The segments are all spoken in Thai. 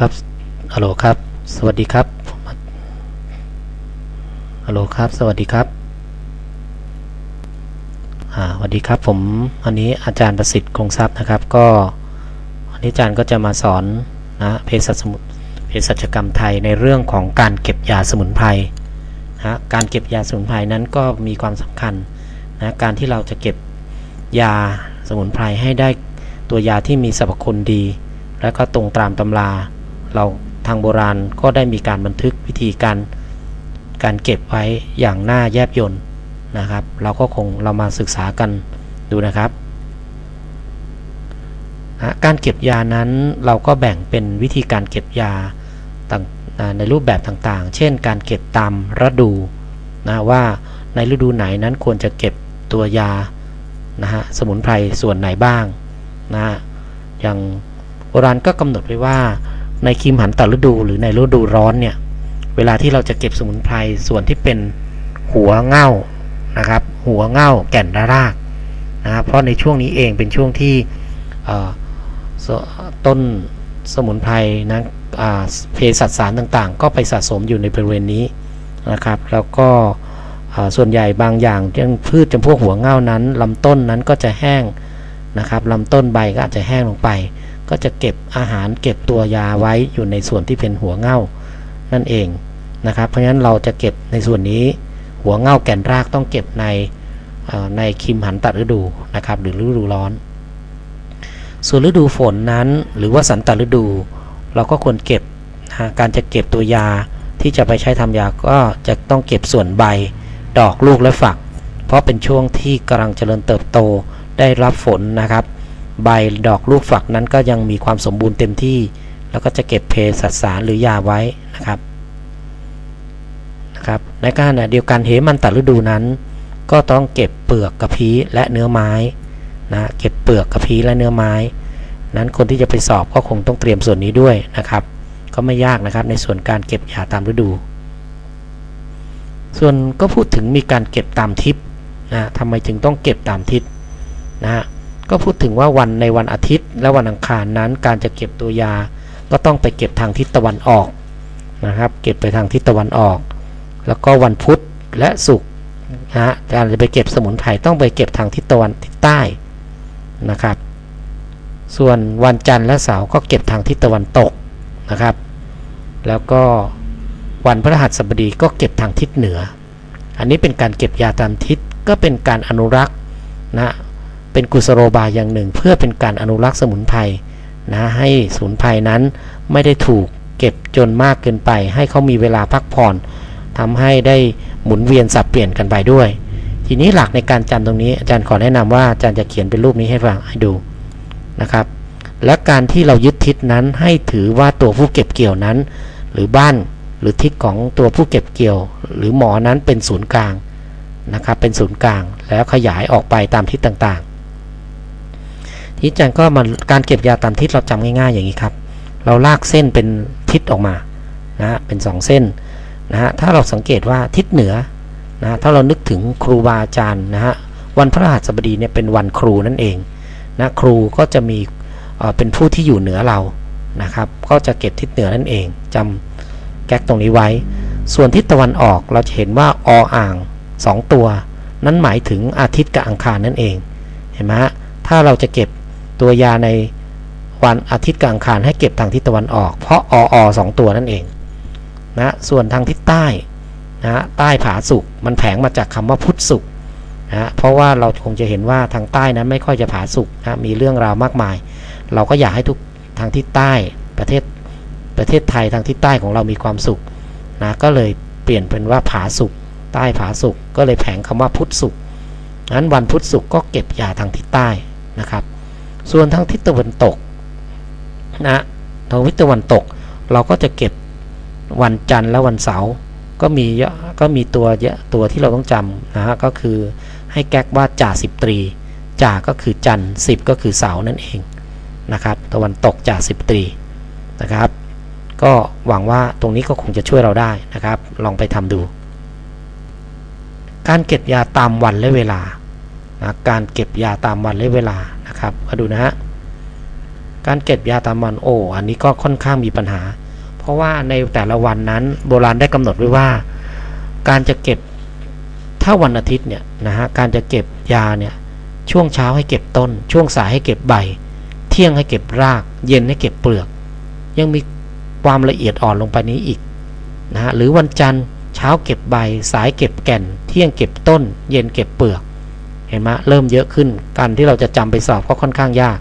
ครับฮัลโหลครับ สวัสดีครับฮัลโหลครับ สวัสดีครับอ่าสวัสดีครับ ผมวันนี้อาจารย์ประสิทธิ์คงทรัพย์นะครับ ก็วันนี้อาจารย์ก็จะมาสอนนะเภสัชสมุเภสัชกรรมไทยในเรื่องของการเก็บยาสมุนไพรนะการเก็บยาสมุนไพรนั้นก็มีความสำคัญนะการที่เราจะเก็บยาสมุนไพรให้ได้ตัวยาที่มีสรรพคุณดี และก็ตรงตามตำรา เราทางโบราณก็ได้มีการบันทึกวิธีการการเก็บไว้อย่างน่าแยบยลนะครับ เราก็คงเรามาศึกษากันดูนะครับนะการเก็บยานั้นเราก็แบ่งเป็นวิธีการเก็บยาต่างในรูปแบบต่างๆ เช่น การเก็บตามฤดูนะว่าในฤดูไหนนั้นควรจะเก็บตัวยานะฮะสมุนไพรส่วนไหนบ้างนะอย่างโบราณก็กำหนดไว้ว่า ในคิมหันต่อฤดูหรือในฤดูร้อนเนี่ย เวลาที่เราจะเก็บสมุนไพรส่วนที่เป็นหัวเง่านะครับ หัวเง่าแก่นรากนะครับเพราะในช่วงนี้เองเป็นช่วงที่ต้นสมุนไพรนะเภสัชสารต่างๆ ก็ไปสะสมอยู่ในบริเวณนี้นะครับ แล้วก็ส่วนใหญ่บางอย่างยังพืชจำพวกหัวเง่านั้นลำต้นนั้นก็จะแห้งนะครับลำต้นใบก็อาจจะแห้งลงไป ก็จะเก็บอาหารเก็บตัวยาไว้อยู่ในส่วนที่เป็นหัวเง่านั่นเองนะครับ เพราะฉะนั้นเราจะเก็บในส่วนนี้หัวเง่าแก่นรากต้องเก็บในในคิมหันตัดฤดูนะครับหรือฤดูร้อน ส่วนฤดูฝนนั้นหรือว่าสันตฤดู เราก็ควรเก็บนะการจะเก็บตัวยาที่จะไปใช้ทำยาก็จะต้องเก็บส่วนใบดอกลูกและฝัก เพราะเป็นช่วงที่กำลังเจริญเติบโตได้รับฝนนะครับ ใบดอกลูกฝักนั้นก็ยังมีความสมบูรณ์เต็มที่ แล้วก็จะเก็บเพสัสารหรือยาไว้นะครับนะครับในขณะเดียวกันเหมันตัดฤดูนั้น ก็ต้องเก็บเปลือกกระพี้และเนื้อไม้นะเก็บเปลือกกระพี้และเนื้อไม้ นั้นคนที่จะไปสอบก็คงต้องเตรียมส่วนนี้ด้วยนะครับ ก็ไม่ยากนะครับในส่วนการเก็บยาตามฤดู ส่วนก็พูดถึงมีการเก็บตามทิศนะทำไมจึงต้องเก็บตามทิศนะฮะ ก็พูดถึงว่าวันในวันอาทิตย์ และวันอังคารนั้น การจะเก็บตัวยา ก็ต้องไปเก็บทางทิศตะวันออกนะครับ เก็บไปทางทิศตะวันออก แล้วก็วันพุธและศุกร์นะฮะการจะไปเก็บสมุนไพรต้องไปเก็บทางทิศตะวันทิศใต้นะครับ ส่วนวันจันทร์และเสาร์ก็เก็บทางทิศตะวันตกนะครับ แล้วก็วันพฤหัสบดีก็เก็บทางทิศเหนือ อันนี้เป็นการเก็บยาตามทิศก็เป็นการอนุรักษ์นะ เป็นกุศโลบายอย่างหนึ่ง เพื่อเป็นการอนุรักษ์สมุนไพรนะให้สมุนไพรนั้นไม่ได้ถูกเก็บจนมากเกินไป ให้เขามีเวลาพักผ่อนทำให้ได้หมุนเวียนสับเปลี่ยนกันไปด้วย ทีนี้หลักในการจำตรงนี้ อาจารย์ขอแนะนำว่าอาจารย์จะเขียนเป็นรูปนี้ให้ฟังให้ดูนะครับ และการที่เรายึดทิศนั้นให้ถือว่าตัวผู้เก็บเกี่ยวนั้น หรือบ้านหรือทิศของตัวผู้เก็บเกี่ยว หรือหมอนั้นเป็นศูนย์กลางนะครับเป็นศูนย์กลางแล้วขยายออกไปตามทิศต่าง ทีจันก็มาการเก็บยาตามทิศเราจำง่ายๆอย่างนี้ครับ เราลากเส้นเป็นทิศออกมานะเป็น 2 เส้นนะฮะถ้าเราสังเกตว่าทิศเหนือนะถ้าเรานึกถึงครูบาอาจารย์นะฮะวันพระหัสบดีเนี่ยเป็นวันครูนั่นเองนะครูก็จะมีเป็นผู้ที่อยู่เหนือเรานะครับ ก็จะเก็บทิศเหนือนั่นเองจำแก๊กตรงนี้ไว้ ส่วนทิศตะวันออกเราจะเห็นว่าออ่าง 2 ตัว นั้นหมายถึงอาทิตย์กับอังคารนั่นเองเห็นไหมฮะถ้าเราจะเก็บ ตัวยาในวันอาทิตย์กลางคารให้เก็บทางทิศตะวันออก เพราะออสองตัวนั่นเองนะส่วนทางทิศใต้นะใต้ผาสุกมันแผงมาจากคำว่าพุทธสุกนะเพราะว่าเราคงจะเห็นว่าทางใต้นั้นไม่ค่อยจะผาสุกนะมีเรื่องราวมากมาย เราก็อยากให้ทุกทางทิศใต้ประเทศประเทศไทยทางทิศใต้ของเรามีความสุขนะก็เลยเปลี่ยนเป็นว่าผาสุกใต้ผาสุกก็เลยแผงคำว่าพุทธสุกนั้นวันพุทธสุกก็เก็บยาทางทิศใต้นะครับ ส่วนทางทิศตะวันตกนะทางทิศตะวันตก เราก็จะเก็บวันจันทร์และวันเสาร์ก็มีก็มีตัวเยอะตัวที่เราต้องจำนะฮะก็คือให้แก๊กว่าจ่าสิบตรีจ่าก็คือจันทร์สิบก็คือเสาร์นั่นเองนะครับตะวันตกจ่าสิบตรีนะครับ ก็หวังว่าตรงนี้ก็คงจะช่วยเราได้นะครับ ลองไปทำดู การเก็บยาตามวันและเวลา นะการเก็บยาตามวันและเวลานะครับมาดูนะฮะการเก็บยาตามวันโอ้อันนี้ก็ค่อนข้างมีปัญหา เพราะว่าในแต่ละวันนั้นโบราณได้กำหนดไว้ว่า การจะเก็บถ้าวันอาทิตย์เนี่ยนะฮะการจะเก็บยาเนี่ยช่วงเช้าให้เก็บต้น ช่วงสายให้เก็บใบ เที่ยงให้เก็บราก เย็นให้เก็บเปลือก ยังมีความละเอียดอ่อนลงไปนี้อีกนะฮะหรือวันจันทร์เช้าเก็บใบ สายเก็บแก่น เที่ยงเก็บต้น เย็นเก็บเปลือก เห็นไหมเริ่มเยอะขึ้น การที่เราจะจำไปสอบก็ค่อนข้างยาก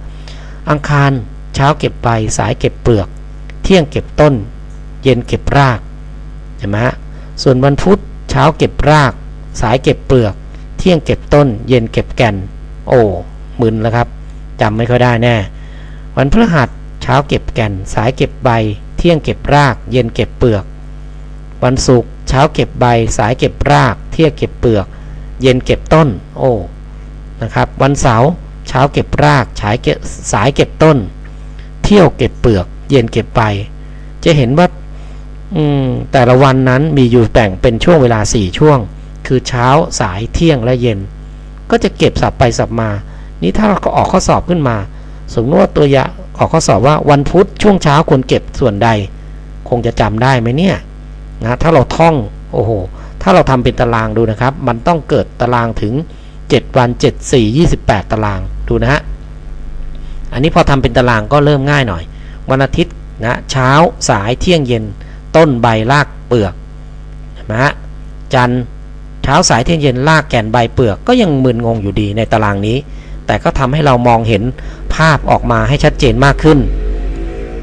อังคารเช้าเก็บใบสายเก็บเปลือก เที่ยงเก็บต้น เย็นเก็บรากเห็นไหมฮะส่วนวันพุธเช้าเก็บราก สายเก็บเปลือก เที่ยงเก็บต้น เย็นเก็บแก่น โอ้มึนแล้วครับจำไม่ค่อยได้แน่ วันพฤหัสเช้าเก็บแก่น สายเก็บใบ เที่ยงเก็บราก เย็นเก็บเปลือก วันศุกร์เช้าเก็บใบ สายเก็บราก เที่ยงเก็บเปลือก เย็นเก็บต้น โอ้ นะครับ วันเสาร์เช้าเก็บรากฉายเก็บสายเก็บต้น เที่ยวเก็บเปลือก เย็นเก็บใบ จะเห็นว่าแต่ละวันนั้นมีอยู่แบ่งเป็นช่วงเวลาสี่ช่วง คือเช้าสายเที่ยงและเย็น ก็จะเก็บสับไปสับมา นี่ถ้าเราก็ออกข้อสอบขึ้นมา สมมติว่าตัวอย่างออกข้อสอบว่าวันพุธช่วงเช้าควรเก็บส่วนใด คงจะจำได้ไหมเนี่ยนะถ้าเราท่องโอ้โหถ้าเราทำเป็นตารางดูนะครับ มันต้องเกิดตารางถึง 7 วัน 7 4 28 ตารางดูนะฮะอันนี้พอทำเป็นตารางก็เริ่มง่ายหน่อย วันอาทิตย์นะเช้าสายเที่ยงเย็น ต้นใบรากเปลือกนไหมฮะจันทร์เช้าสายเที่ยงเย็นรากแก่นใบเปลือกก็ยังมึนงงอยู่ดีในตารางนี้ แต่ก็ทำให้เรามองเห็นภาพออกมาให้ชัดเจนมากขึ้น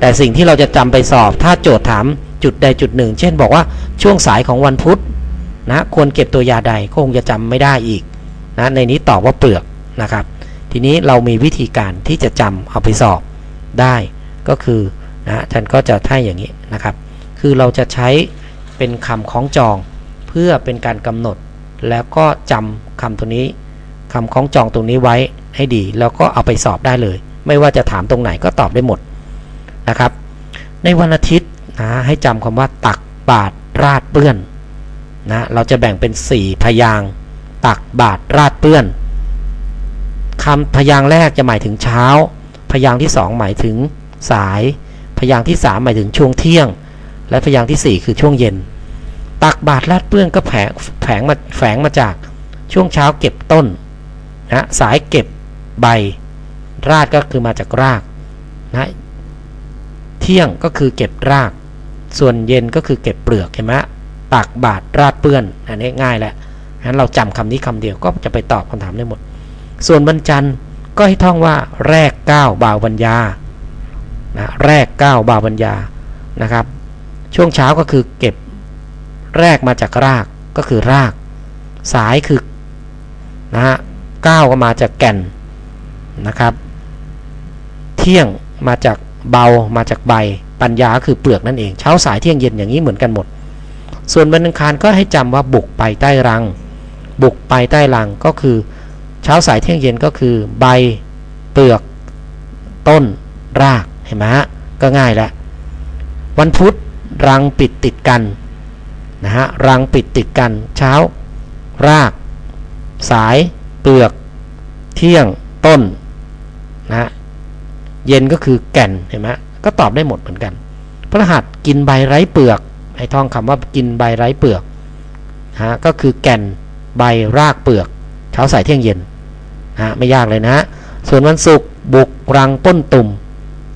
แต่สิ่งที่เราจะจำไปสอบถ้าโจทย์ถามจุดใดจุดหนึ่ง เช่นบอกว่าช่วงสายของวันพุธนะควรเก็บตัวยาใดก็คงจะจำไม่ได้อีก นะในนี้ตอบว่าเปลือกนะครับ ทีนี้เรามีวิธีการที่จะจำเอาไปสอบได้ก็คือนะอาจารย์ก็จะให้อย่างนี้นะครับ คือเราจะใช้เป็นคำคล้องจองเพื่อเป็นการกำหนด แล้วก็จำคำตัวนี้คำคล้องจองตรงนี้ไว้ให้ดี แล้วก็เอาไปสอบได้เลย ไม่ว่าจะถามตรงไหนก็ตอบได้หมดนะครับ ในวันอาทิตย์นะให้จำคำว่าตักบาตรราดเปื้อนนะเราจะแบ่งเป็น 4 พยางค์ ตักบาตรราดเปื้อนคำพยางค์แรกจะหมายถึงเช้า พยางค์ที่2หมายถึงสาย พยางค์ที่3หมายถึงช่วงเที่ยง และพยางค์ที่สี่คือช่วงเย็น ตักบาตรราดเปื้อนก็แผงแผงมาแฝงมาจากช่วงเช้าเก็บต้นนะสายเก็บใบ ราดก็คือมาจากรากนะเที่ยงก็คือเก็บราก ส่วนเย็นก็คือเก็บเปลือกเห็นไหมตักบาตรราดเปื้อนอันนี้ง่ายแหละ งั้นเราจำคำนี้คำเดียวก็จะไปตอบคำถามได้หมด ส่วนบรรจันทร์ก็ให้ท่องว่าแรกเก้าบาวบัญญานะแรกเก้าบาวบัญญานะครับ ช่วงเช้าก็คือเก็บแรกมาจากรากก็คือราก สายคือนะฮะก้าวก็มาจากแก่นนะครับ เที่ยงมาจากเบามาจากใบปัญญาคือเปลือกนั่นเองเช้าสายเที่ยงเย็นอย่างนี้เหมือนกันหมด ส่วนวันอังคารก็ให้จำว่าบุกไปใต้รัง บุกไปใต้รังก็คือ เช้าสายเที่ยงเย็นก็คือ ใบ เปลือก ต้น รากเห็นไหมฮะก็ง่ายแล้ววันพุธรังปิดติดกันนะฮะรังปิดติดกัน เช้า ราก สาย เปลือก เที่ยงต้นนะฮะเย็นก็คือแก่นเห็นไหมก็ตอบได้หมดเหมือนกันพระหัสกินใบไร้เปลือกให้ท่องคำว่ากินใบไร้เปลือกฮะก็คือแก่น ใบรากเปลือกเช้าสายเที่ยงเย็นนะไม่ยากเลยนะ ส่วนวันศุกร์บุกรังต้นตุ่ม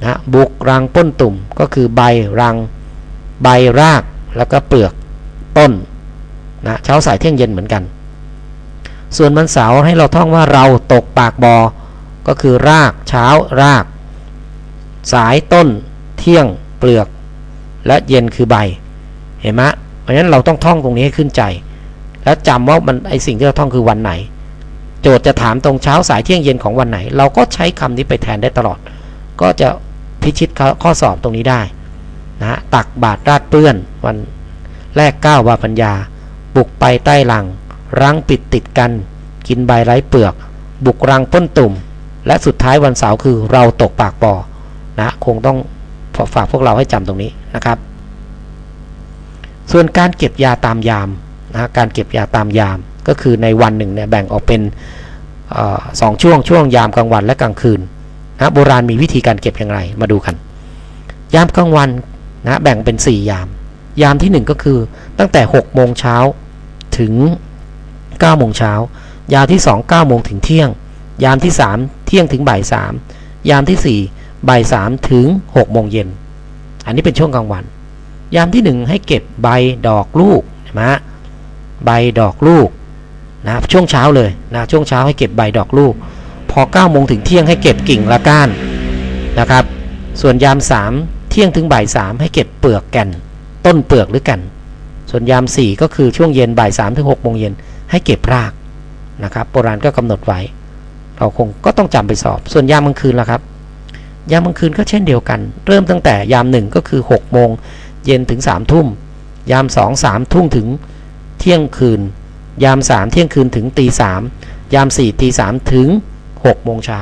นะบุกรังต้นตุ่มก็คือใบรังใบรากแล้วก็เปลือกต้นนะเช้าสายเที่ยงเย็นเหมือนกัน ส่วนวันเสาร์ให้เราท่องว่าเราตกปากบอ ก็คือรากเช้าราก สายต้น เที่ยงเปลือก และเย็นคือใบ เห็นไหมเพราะฉะนั้นเราต้องท่องตรงนี้ให้ขึ้นใจ แล้วจำว่ามันไอสิ่งที่เราท่องคือวันไหน โจทย์จะถามตรงเช้าสายเที่ยงเย็นของวันไหน เราก็ใช้คำนี้ไปแทนได้ตลอด ก็จะพิชิตข้อสอบตรงนี้ได้นะตักบาตรราดเปื้อนวันแรกก้าววาปัญญา บุกไปใต้หลัง รังปิดติดกัน กินใบไร้เปลือก บุกรังป้นตุ่ม และสุดท้ายวันเสาร์คือเราตกปากปอนะคงต้องฝากพวกเราให้จำตรงนี้นะครับ ส่วนการเก็บยาตามยาม นะการเก็บยาตามยาม ก็คือในวันหนึ่งเนี่ยแบ่งออกเป็นอสองช่วงช่วงยามกลางวันและกลางคืนนะโบราณมีวิธีการเก็บอย่างไรมาดูกัน ยามกลางวันนะแบ่งเป็น 4 ยาม ยามที่ 1 ก็คือตั้งแต่6โมงเช้าถึง9โมงเช้ายามที่ 2 9โมงถึงเที่ยง ยามที่ 3 เที่ยงถึงบ่าย3ยามที่ 4 บ่าย3ถึง6โมงเย็น อันนี้เป็นช่วงกลางวัน ยามที่ 1 ให้เก็บใบดอกลูกเห็นไหม ใบดอกลูกนะช่วงเช้าเลยนะช่วงเช้าให้เก็บใบดอกลูก พอ9โมงถึงเที่ยงให้เก็บกิ่งและก้านนะครับ ส่วนยาม3เที่ยงถึงบ่าย3ให้เก็บเปลือกแก่น ต้นเปลือกหรือแก่นส่วนยาม4ก็คือช่วงเย็นบ่าย3ถึง6โมงเย็นให้เก็บรากนะครับโบราณก็กำหนดไว้ เราคงก็ต้องจำไปสอบ ส่วนยามกลางคืนล่ะครับ ยามกลางคืนก็เช่นเดียวกัน เริ่มตั้งแต่ยาม1ก็คือ6โมงเย็นถึง3ทุ่มยาม2 3ทุ่มถึง เที่ยงคืน ยาม3เที่ยงคืนถึงตี3ยาม4ตี3ถึง6โมงเช้า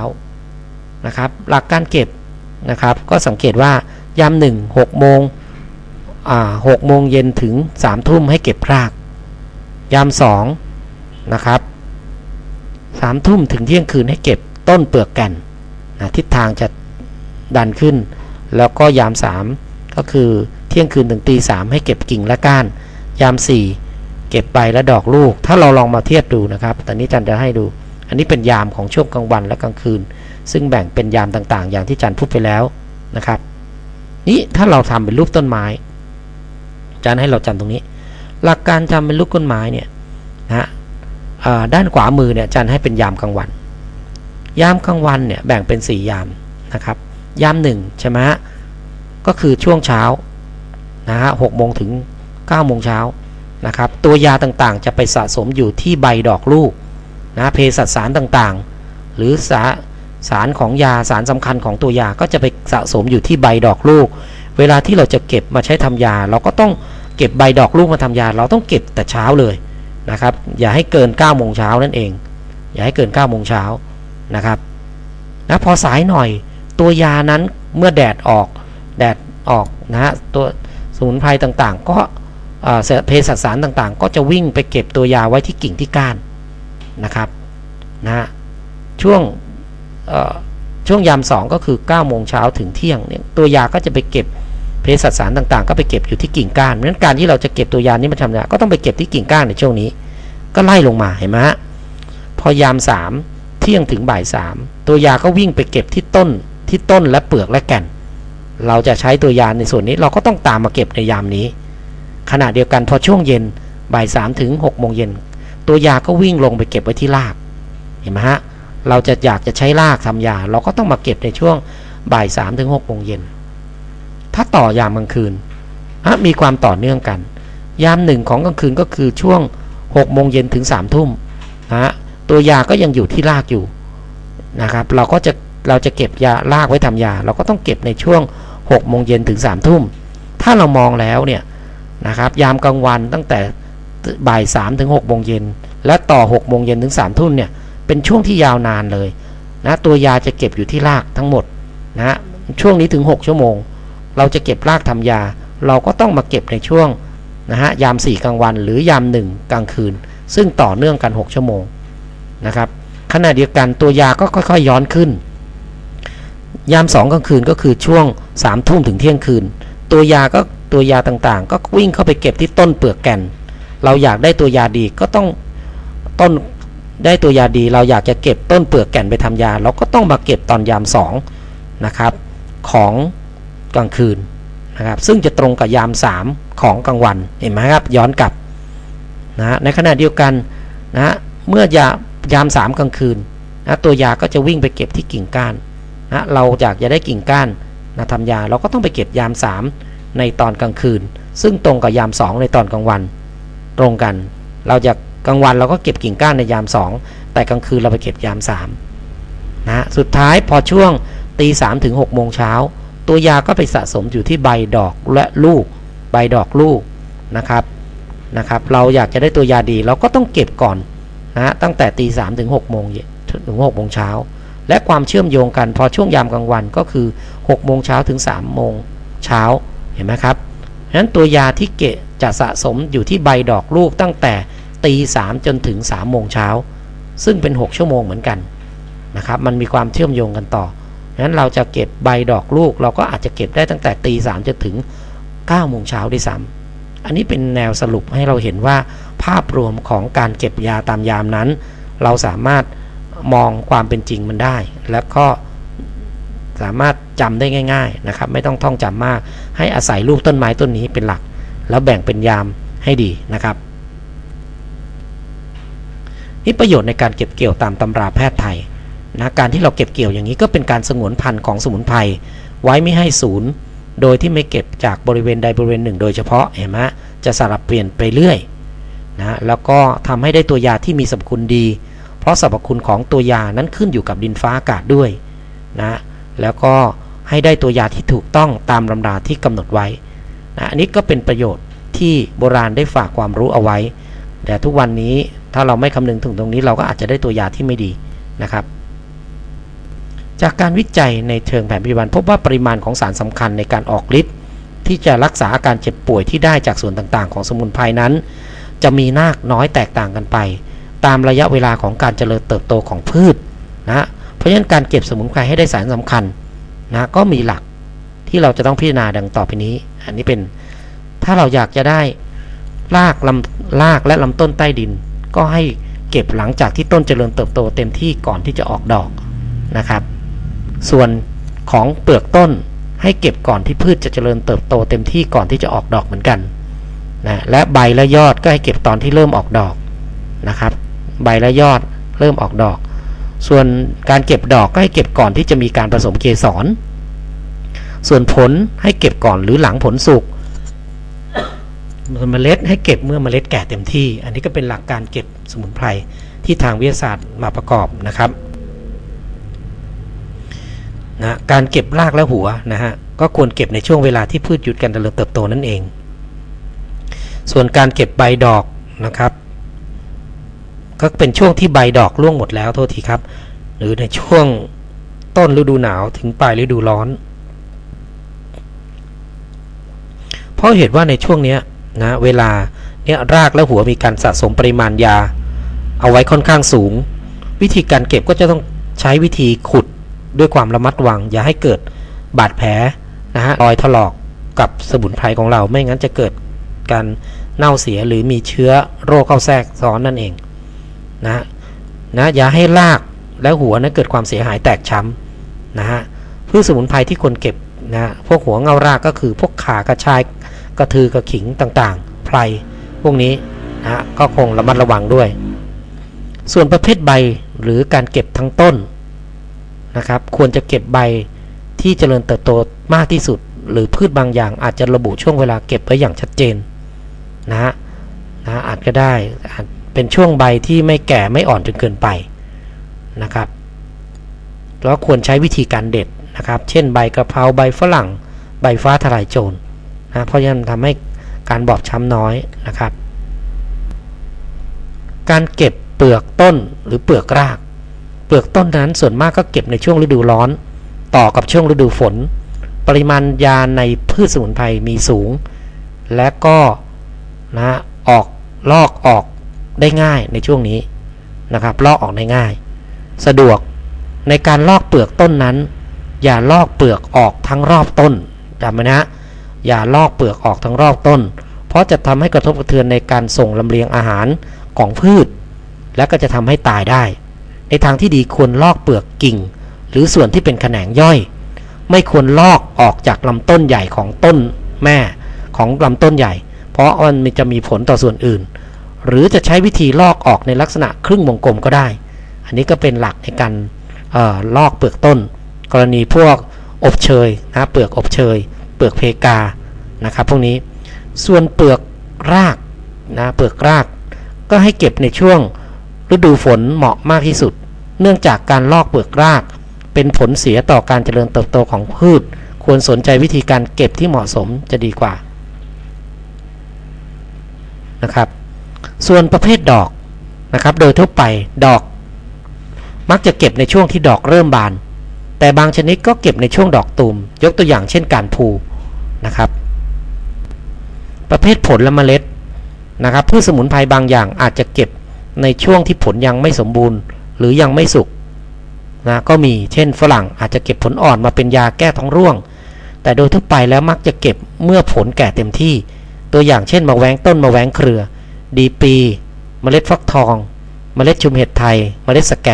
นะครับ หลักการเก็บนะครับ ก็สังเกตว่ายาม1 6โมงอ่า6โมงเย็นถึง3ทุ่มให้เก็บพราก ยาม2นะครับ3ทุ่มถึงเที่ยงคืนให้เก็บต้นเปลือกแก่นนะทิศทางจะดันขึ้น แล้วก็ยาม3ก็คือเที่ยงคืนถึงตี3ให้เก็บกิ่งและก้าน ยาม4 เก็บใบและดอกลูก ถ้าเราลองมาเทียบดูนะครับตอนนี้จันจะให้ดู อันนี้เป็นยามของช่วงกลางวันและกลางคืน ซึ่งแบ่งเป็นยามต่างๆ อย่างที่จันพูดไปแล้วนะครับ นี่ถ้าเราทำเป็นรูปต้นไม้จันให้เราจำตรงนี้ หลักการทำเป็นรูปต้นไม้เนี่ยนะฮะด้านขวามือเนี่ยจันให้เป็นยามกลางวัน ยามกลางวันเนี่ยแบ่งเป็น 4 ยามนะครับ ยามหนึ่งใช่ไหมก็คือช่วงเช้านะฮะหกโมงถึง9โมงเช้า นะครับ ตัวยาต่างๆ จะไปสะสมอยู่ที่ใบดอกลูกนะเภสัชสารต่างๆ หรือสาสารของยาสารสำคัญของตัวยาก็จะไปสะสมอยู่ที่ใบดอกลูก เวลาที่เราจะเก็บมาใช้ทำยา เราก็ต้องเก็บใบดอกลูกมาทำยา เราต้องเก็บแต่เช้าเลยนะครับ อย่าให้เกิน9โมงเช้านั่นเอง อย่าให้เกิน9โมงเช้านะครับนะพอสายหน่อยตัวยานั้นเมื่อแดดออกแดดออกนะฮะตัวสมุนไพรต่างๆ ก็ เภสัชสารต่างๆ ก็จะวิ่งไปเก็บตัวยาไว้ที่กิ่งที่ก้านนะครับนะช่วงช่วงยามสองก็คือ9โมงเช้าถึงเที่ยงเนี่ยตัวยาก็จะไปเก็บเภสัชสารต่างๆ ก็ไปเก็บอยู่ที่กิ่งก้านเพราะฉะนั้นการที่เราจะเก็บตัวยานี้มาทำเนี่ยก็ต้องไปเก็บที่กิ่งก้านในช่วงนี้ ก็ไล่ลงมาเห็นไหมฮะพอยามสามเที่ยงถึงบ่ายสามตัวยาก็วิ่งไปเก็บที่ต้นที่ต้นและเปลือกและแก่น เราจะใช้ตัวยาในส่วนนี้เราก็ต้องตามมาเก็บในยามนี้ ขณะเดียวกันพอช่วงเย็นบ่ายสามถึงหกโมงเย็นตัวยาก็วิ่งลงไปเก็บไว้ที่รากเห็นไหมฮะเราจะอยากจะใช้รากทำยา เราก็ต้องมาเก็บในช่วงบ่ายสามถึงหกโมงเย็นถ้าต่อยามกลางคืนมีความต่อเนื่องกัน ยามหนึ่งของกลางคืนก็คือช่วงหกโมงเย็นถึงสามทุ่มนะฮะตัวยาก็ยังอยู่ที่รากอยู่นะครับเราก็จะเราจะเก็บยารากไว้ทำยา เราก็ต้องเก็บในช่วง6โมงเย็นถึง3ทุ่มถ้าเรามองแล้วเนี่ย นะครับ ยามกลางวันตั้งแต่บ่าย3ถึง6โมงเย็นและต่อ6โมงเย็นถึง3ทุ่มเนี่ยเป็นช่วงที่ยาวนานเลยนะตัวยาจะเก็บอยู่ที่รากทั้งหมดนะช่วงนี้ถึง 6 ชั่วโมง เราจะเก็บรากทำยา เราก็ต้องมาเก็บในช่วงนะฮะยาม 4 กลางวัน หรือยาม 1 กลางคืน ซึ่งต่อเนื่องกัน 6 ชั่วโมงนะครับขณะเดียวกันตัวยาก็ค่อยๆย้อนขึ้น ยามสองกลางคืนก็คือช่วง3ามทุ่มถึงเที่ยงคืน ตัวยาก็ตัวยาต่างๆ ก็วิ่งเข้าไปเก็บที่ต้นเปลือกแก่น เราอยากได้ตัวยาดีก็ต้องต้นได้ตัวยาดี เราอยากจะเก็บต้นเปลือกแก่นไปทำยา เราก็ต้องมาเก็บตอนยามสองนะครับของกลางคืนนะครับ ซึ่งจะตรงกับยามสามของกลางวันเห็นไหมครับย้อนกลับนะในขณะเดียวกันนะเมื่อยายามสามกลางคืนนะตัวยาก็จะวิ่งไปเก็บที่กิ่งก้านนะเราอยากจะได้กิ่งก้าน นะทำยาเราก็ต้องไปเก็บยามสามในตอนกลางคืน ซึ่งตรงกับยามสองในตอนกลางวัน ตรงกัน เราจะกลางวันเราก็เก็บกิ่งก้านในยามสองแต่กลางคืนเราไปเก็บยามสามนะสุดท้ายพอช่วงตีสามถึงหกโมงเช้า ตัวยาก็ไปสะสมอยู่ที่ใบดอกและลูก ใบดอกลูกนะครับนะครับ เราอยากจะได้ตัวยาดีเราก็ต้องเก็บก่อนนะตั้งแต่ตีสามถึงหกโมงถึงหกโมงเช้า และความเชื่อมโยงกันพอช่วงยามกลางวันก็คือ6โมงเช้าถึง3โมงเช้าเห็นไหมครับฉะนั้นตัวยาที่เกะจะสะสมอยู่ที่ใบดอกลูกตั้งแต่ตีสามจนถึง3โมงเช้าซึ่งเป็น 6 ชั่วโมงเหมือนกันนะครับมันมีความเชื่อมโยงกันต่องั้นเราจะเก็บใบดอกลูก เราก็อาจจะเก็บได้ตั้งแต่ตีสามจนถึง9โมงเช้าด้วยซ้ำอันนี้เป็นแนวสรุปให้เราเห็นว่าภาพรวมของการเก็บยาตามยามนั้น เราสามารถ มองความเป็นจริงมันได้ แล้วก็สามารถจำได้ง่าย ๆนะครับ ไม่ต้องท่องจำมาก ให้อาศัยรูปต้นไม้ต้นนี้เป็นหลัก แล้วแบ่งเป็นยามให้ดีนะครับนี่ประโยชน์ในการเก็บเกี่ยวตามตำราแพทย์ไทยนะการที่เราเก็บเกี่ยวอย่างนี้ก็เป็นการสงวนพันธุ์ของสมุนไพรไว้ไม่ให้ศูนย์ โดยที่ไม่เก็บจากบริเวณใดบริเวณหนึ่ง โดยเฉพาะเห็นไหมจะสลับเปลี่ยนไปเรื่อยนะแล้วก็ทำให้ได้ตัวยาที่มีสรรพคุณดี เพราะสรรพคุณของตัวยานั้นขึ้นอยู่กับดินฟ้าอากาศด้วยนะแล้วก็ให้ได้ตัวยาที่ถูกต้องตามลำราที่กำหนดไว้นะอันนี้ก็เป็นประโยชน์ที่โบราณได้ฝากความรู้เอาไว้ แต่ทุกวันนี้ถ้าเราไม่คำนึงถึงตรงนี้เราก็อาจจะได้ตัวยาที่ไม่ดีนะครับ จากการวิจัยในเชิงแผนปัจจุบันพบว่าปริมาณของสารสำคัญในการออกฤทธิ์ที่จะรักษาอาการเจ็บป่วยที่ได้จากส่วนต่างๆ ของสมุนไพรนั้น จะมีมากน้อยแตกต่างกันไป ตามระยะเวลาของการเจริญเติบโตของพืชนะเพราะฉะนั้นการเก็บสมุนไพรให้ได้สารสำคัญนะก็มีหลักที่เราจะต้องพิจารณาดังต่อไปนี้ อันนี้เป็นถ้าเราอยากจะได้รากลำรากและลำต้นใต้ดิน ก็ให้เก็บหลังจากที่ต้นเจริญเติบโตเต็มที่ก่อนที่จะออกดอกนะครับ ส่วนของเปลือกต้นให้เก็บก่อนที่พืชจะเจริญเติบโตเต็มที่ก่อนที่จะออกดอกเหมือนกันนะและใบและยอดก็ให้เก็บตอนที่เริ่มออกดอกนะครับ ใบและยอดเริ่มออกดอก ส่วนการเก็บดอกก็ให้เก็บก่อนที่จะมีการผสมเกสร ส่วนผลให้เก็บก่อนหรือหลังผลสุกเมล็ดให้เก็บเมื่อเมล็ดแก่เต็มที่ อันนี้ก็เป็นหลักการเก็บสมุนไพรที่ทางวิทยาศาสตร์มาประกอบนะครับนะการเก็บรากและหัวนะฮะก็ควรเก็บในช่วงเวลาที่พืชหยุดการเจริญเติบโตนั่นเอง ส่วนการเก็บใบดอกนะครับ ก็เป็นช่วงที่ใบดอกร่วงหมดแล้วโทษทีครับ หรือในช่วงต้นฤดูหนาวถึงปลายฤดูร้อน เพราะเหตุว่าในช่วงนี้นะเวลาเนี่ยรากและหัวมีการสะสมปริมาณยา เอาไว้ค่อนข้างสูง วิธีการเก็บก็จะต้องใช้วิธีขุดด้วยความระมัดระวัง อย่าให้เกิดบาดแผลนะฮะรอยถลอกกับสมุนไพรของเราไม่งั้นจะเกิดการเน่าเสียหรือมีเชื้อโรคเข้าแทรกซ้อนนั่นเอง นะนะอย่าให้รากและหัวนะเกิดความเสียหายแตกช้ำนะฮะพืชสมุนไพรที่คนเก็บนะพวกหัวเงารากก็คือพวกขากระชายกระทือกระขิงต่างๆไพรพวกนี้นะก็คงระมัดระวังด้วย ส่วนประเภทใบหรือการเก็บทั้งต้นนะครับควรจะเก็บใบที่เจริญเติบโตมากที่สุด หรือพืชบางอย่างอาจจะระบุช่วงเวลาเก็บไว้อย่างชัดเจนนะฮะนะอาจก็ได้อาจ เป็นช่วงใบที่ไม่แก่ไม่อ่อนจนเกินไปนะครับแล้วควรใช้วิธีการเด็ดนะครับ เช่นใบกระเพราใบฝรั่ง ใบฟ้าทลายโจรนะเพราะฉะนั้นทำให้การบอบช้ำน้อยนะครับ การเก็บเปลือกต้นหรือเปลือกราก เปลือกต้นนั้นส่วนมากก็เก็บในช่วงฤดูร้อน ต่อกับช่วงฤดูฝน ปริมาณยาในพืชสมุนไพรมีสูง และก็นะออกลอกออก ได้ง่ายในช่วงนี้นะครับลอกออกได้ง่าย สะดวกในการลอกเปลือกต้นนั้น อย่าลอกเปลือกออกทั้งรอบต้นจำไว้นะอย่าลอกเปลือกออกทั้งรอบต้น เพราะจะทำให้กระทบกระเทือนในการส่งลำเลียงอาหารของพืช และก็จะทำให้ตายได้ ในทางที่ดีควรลอกเปลือกกิ่ง หรือส่วนที่เป็นแขนงย่อย ไม่ควรลอกออกจากลำต้นใหญ่ของต้นแม่ของลำต้นใหญ่ เพราะมันจะมีผลต่อส่วนอื่น หรือจะใช้วิธีลอกออกในลักษณะครึ่งวงกลมก็ได้ อันนี้ก็เป็นหลักในการออลอกเปลือกต้น กรณีพวกอบเชยนะเปลือกอบเชย เปลือกเพกานะครับพวกนี้ส่วนเปลือกรากนะเปลือกราก ก็ให้เก็บในช่วงฤดูฝนเหมาะมากที่สุด เนื่องจากการลอกเปลือกราก เป็นผลเสียต่อการเจริญเติบโตของพืช ควรสนใจวิธีการเก็บที่เหมาะสมจะดีกว่านะครับ ส่วนประเภทดอกนะครับ โดยทั่วไปดอก มักจะเก็บในช่วงที่ดอกเริ่มบาน แต่บางชนิดก็เก็บในช่วงดอกตูม ยกตัวอย่างเช่นการพูนะครับ ประเภทผลและเมล็ดนะครับพืชสมุนไพรบางอย่างอาจจะเก็บในช่วงที่ผลยังไม่สมบูรณ์ หรือยังไม่สุกนะก็มีเช่นฝรั่งอาจจะเก็บผลอ่อนมาเป็นยาแก้ท้องร่วง แต่โดยทั่วไปแล้วมักจะเก็บเมื่อผลแก่เต็มที่ ตัวอย่างเช่นมะแว้งต้นมะแว้งเครือ ดีปีเมล็ดฟักทองเมล็ดชุมเห็ดไทยเมล็ดสแก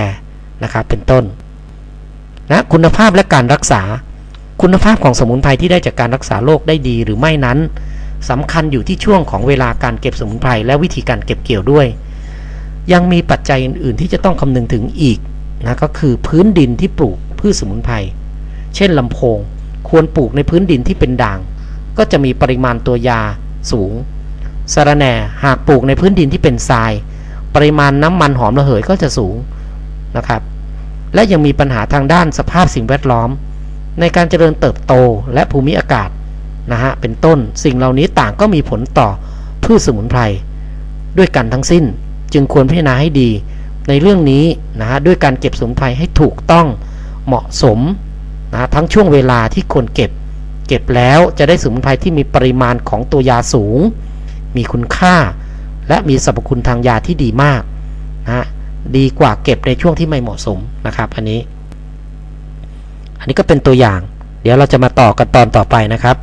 นะครับเป็นต้นนะคุณภาพและการรักษา คุณภาพของสมุนไพรที่ได้จากการรักษาโรคได้ดีหรือไม่นั้นสำคัญอยู่ที่ช่วงของเวลาการเก็บสมุนไพรและวิธีการเก็บเกี่ยวด้วย ยังมีปัจจัยอื่นๆ ที่จะต้องคำนึงถึงอีกนะก็คือพื้นดินที่ปลูกพืชสมุนไพรเช่นลำโพง ควรปลูกในพื้นดินที่เป็นด่าง ก็จะมีปริมาณตัวยาสูง สะระแหน่หากปลูกในพื้นดินที่เป็นทราย ปริมาณน้ำมันหอมระเหยก็จะสูงนะครับ และยังมีปัญหาทางด้านสภาพสิ่งแวดล้อม ในการเจริญเติบโตและภูมิอากาศนะฮะเป็นต้นสิ่งเหล่านี้ต่างก็มีผลต่อพืชสมุนไพรด้วยกันทั้งสิ้น จึงควรพิจารณาให้ดี ในเรื่องนี้นะฮะด้วยการเก็บสมุนไพรให้ถูกต้องเหมาะสมนะทั้งช่วงเวลาที่ควรเก็บ เก็บแล้วจะได้สมุนไพรที่มีปริมาณของตัวยาสูง มีคุณค่า และมีสรรพคุณทางยาที่ดีมากนะฮะดีกว่าเก็บในช่วงที่ไม่เหมาะสมนะครับ อันนี้ อันนี้ก็เป็นตัวอย่าง เดี๋ยวเราจะมาต่อกันตอนต่อไปนะครับ